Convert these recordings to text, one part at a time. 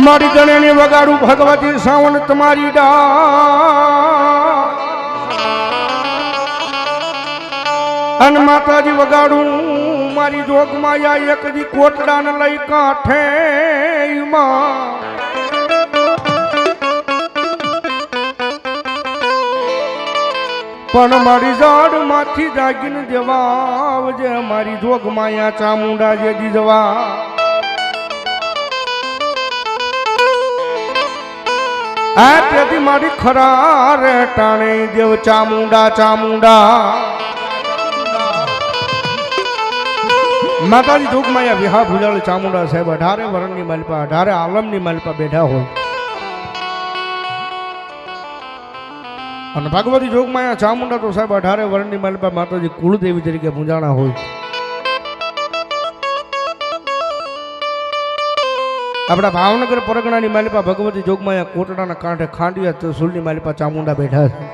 મારી ગણેની વગાડું ભગવતી સાવન તમારી ડા અન માતાજી વગાડું મારી જોગમાં એક દી કોટડાને લઈ કાંઠે માં પણ મારી જાડમાંથી જાગીને દેવા આવજે મારી જોગ માયા ચામુંડા જે દીજવા આ તેથી મારી ખરા રે ટાણે દેવ ચામુંડા ચામુંડા. માતાજી જોગ માયા વિહા ભુજાળ ચામુંડા સાહેબ અઢારે વરણની મલપા, અઢારે આલમની મલપા બેઠા હોય. અને ભગવતી જોગમાં ચામુંડા તો સાહેબ અઢારે વર્ણની માલપા માતાજી કુળદેવી તરીકે પૂજાણા હોય. આપણા ભાવનગર પરગણાની માલિપા ભગવતી જોગમાં કોટડાના કાંઠે ખાંડિયા ત્રિશુલની માલિપા ચામુંડા બેઠા છે.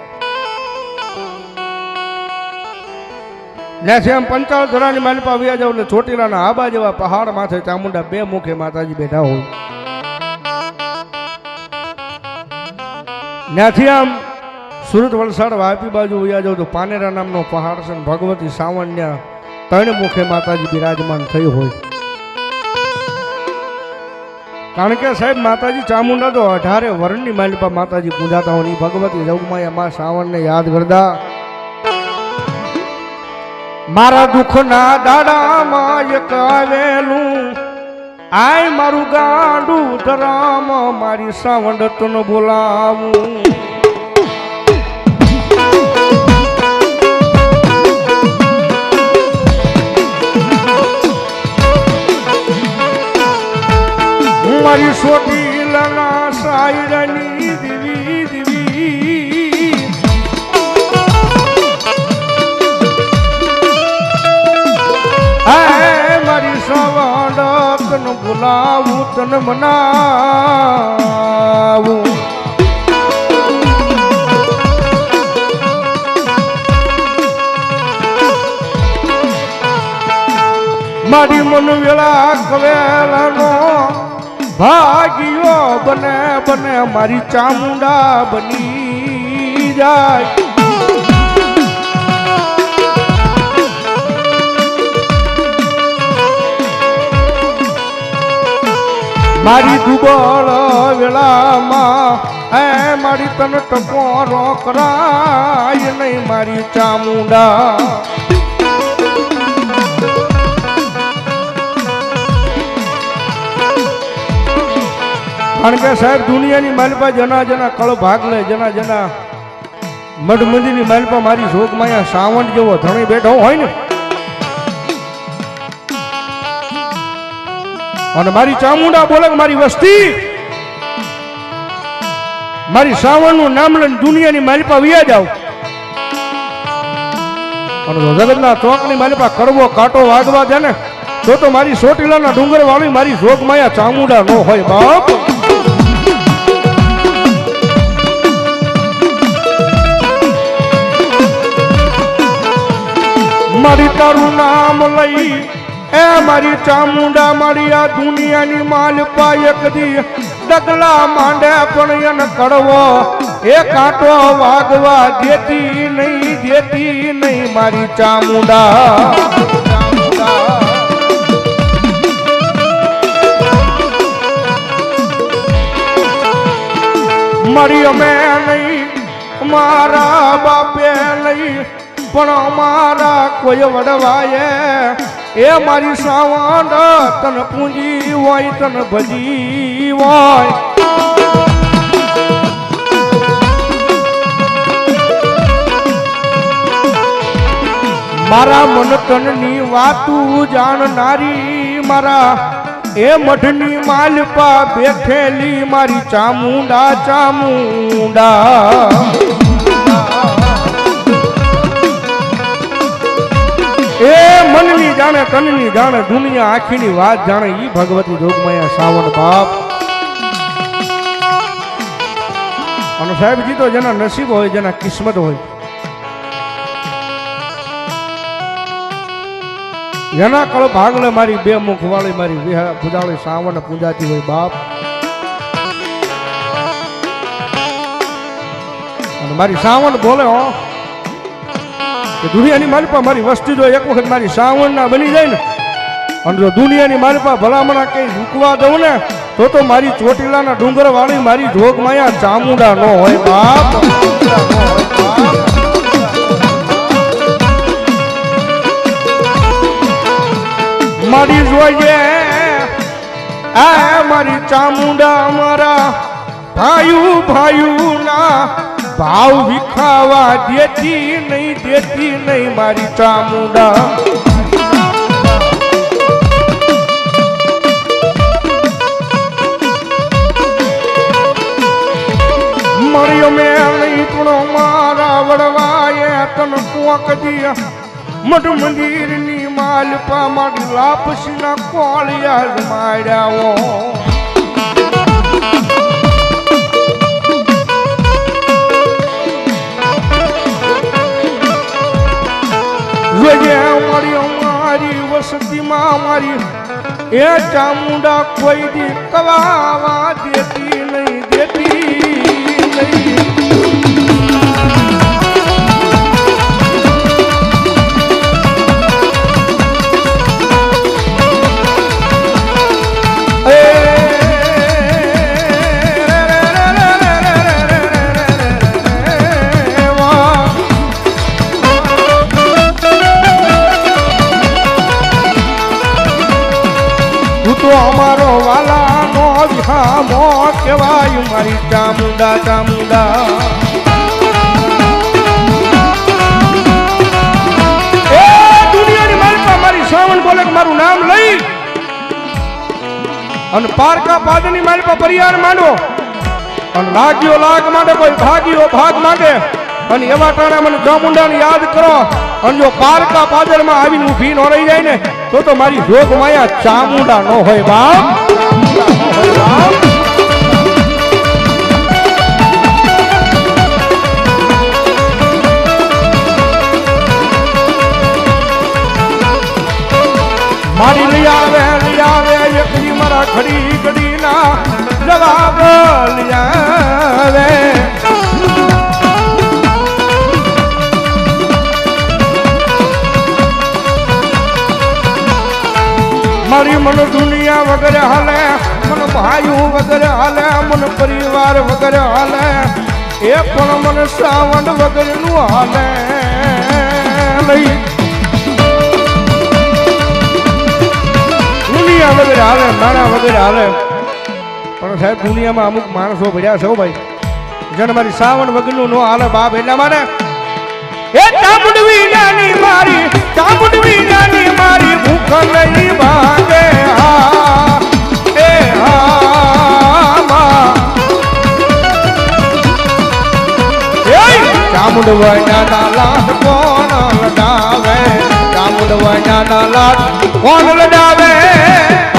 જ્યાંથી આમ પંચાળ ધરાની માલિપા વ્યા જાવ એટલે ચોટીલાના આબા જેવા પહાડ માથે ચામુંડા બે મુખે માતાજી બેઠા હોય. ત્યાંથી આમ સુરત વલસાડ વાપી બાજુ ઉયા જાવ તો પાનેરા નામનો પહાડ છે ભગવતી સાવન્ય ત્રણ મુખે માતાજી બિરાજમાન થઈ હોય. કારણ કે સાહેબ, માતાજી ચામુંડા તો અઢારે વર્ણની માલિપા માતાજી પૂજાતા હોય ભગવતી જગમાયા મા શ્રાવણને યાદ કરતા. મારા દુઃખના દાડામાં એક આવેલું, આય મારું ગાંડું ધરામ મારી સાવંડતનો બોલાવું. મારી સોટી લના સાયરની દીવી દીવી. હે મારી સવાડ તન બોલાવું તન મનાવું. મારી મન વેળા કવેલાનો ભાગ્યો બને બને, મારી ચામુંડા બની જાય. મારી દુબળ વેળામાં હે, મારી તને ટકોરો કરાય નહીં, મારી ચામુંડા. કારણ કે સાહેબ દુનિયાની માલપા જના જના કળ ભાગ લે, જના જના મઢ માલપા મારી શોક માયા સાવંત જેવો ધણી બેઠો હોય ને. અને મારી ચામુંડા બોલે મારી વસ્તી. મારી સાવણનું નામ લઈને દુનિયાની માલપા વિયા જાવ. અને જગતના ચોકની માલપા કડવો કાંટો વાગવા દે ને, તો તો મારી સોટીલાના ડુંગર વાળી મારી જોગ માયા ચામુંડા નો હોય બાપ. મારી તારું નામ લઈ. એ મારી ચામુંડા મારી આ દુનિયાની માલપા એક દી ડગલા માંડે પણ એને કડવો. એ કાંટો વાગવા દેતી નહીં દેતી નહીં મારી ચામુંડા. મારી અમે નહીં, મારા બાપે નહીં. પણ અમારા કોઈ વડવાએ એ મારી સાવંડ તન પૂંજી હોય, તન ભજી હોય. મારા મન તનની વાતું જાણનારી મારા એ મઠની માલપા બેઠેલી મારી ચામુંડા ચામુંડા. એ મનની જાણે, કનની જાણે, દુનિયા આખીની વાત જાણે, ઈ ભગવતી જોગમાયા સાવન બાપ અને સાહેબજી તો જેના નસીબ હોય, જેના કિસ્મત હોય. એના કળ ભાગલે મારી બે મુખ વાળી મારી પૂજાળી સાવણ પૂજાતી હોય બાપ. અને મારી સાવન બોલે, હો. કે દુનિયાની મારી પાસે મારી વસ્તી જો એક વખત મારી સાવણના બની જાય ને, અને જો દુનિયાની મારી પાસે ભલામણા કંઈ રૂકવા દઉં ને, તો તો મારી ચોટીલાના ડુંગર વાળી મારી જોગ માયા ચામુંડા નો હોય બાપ. મારી જોઈએ આ મારી ચામુંડા મારા ભાયુ ભાયુ ના ભાવ વિખાવા દેતી નહીં દેતી નહીં મારી ચામુંડા. મળ્યો મેં નહીં પણ મારા વડવાએ તન કોક દિયા. મઢ મંદિરની માલપા મારી લાપસી ના કોળિયા માર્યાઓ મારી વસતીમાં મારી એ ચામુંડા કોઈ દી કવાવા દેતી નહીં દેતી નહીં. ચામુંડા ચામુંડા એ દુનિયાની માલિકા મારી શ્રાવણ બોલે મારું નામ લઈ અને પારકા પાદની માલિકા પરિયાર માંડો અને લાગ્યો લાગ માટે કોઈ ભાગ્યો ભાગ માટે અને એવા ટાણે મને ચામુંડાને યાદ કરો અને જો પારકા પાદરમાં આવીને ઊભી ન રહી જાય ને તો તો મારી જોગ માયા ચામુંડા ન હોય બાપ મારી લઈ આવે લઈ આવે એકલી મારા ઘડી ઘડી ના જવાબ લઈ આવે મારી મન દુનિયા વગર હાલે, મન ભાઈઓ વગર હાલે, મન પરિવાર વગર હાલે, એ પણ મન શ્રાવણ વગરનું હાલે. લઈ દુનિયા વગર હાલે નાણા વગર હાલે પણ સાહેબ, દુનિયામાં અમુક માણસો ભર્યા છે ભાઈ. જેને મારી સાવણ વગરનું નો હાલે બાપ, એટલા માટે એ ચામુંડવી નાની મારી, ચામુંડવી નાની મારી ભૂખ નહીં ભાગે હા, એ હા ચામુંડવાના લાડ કોણ લડાવે કોણ લડાવે?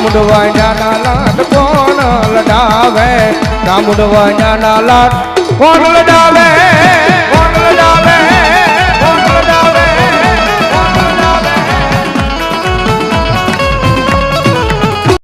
ચામુંડવાના લાડ કોણ લડાવે? ચામુંડવાના લાડ કોણ લડાવે?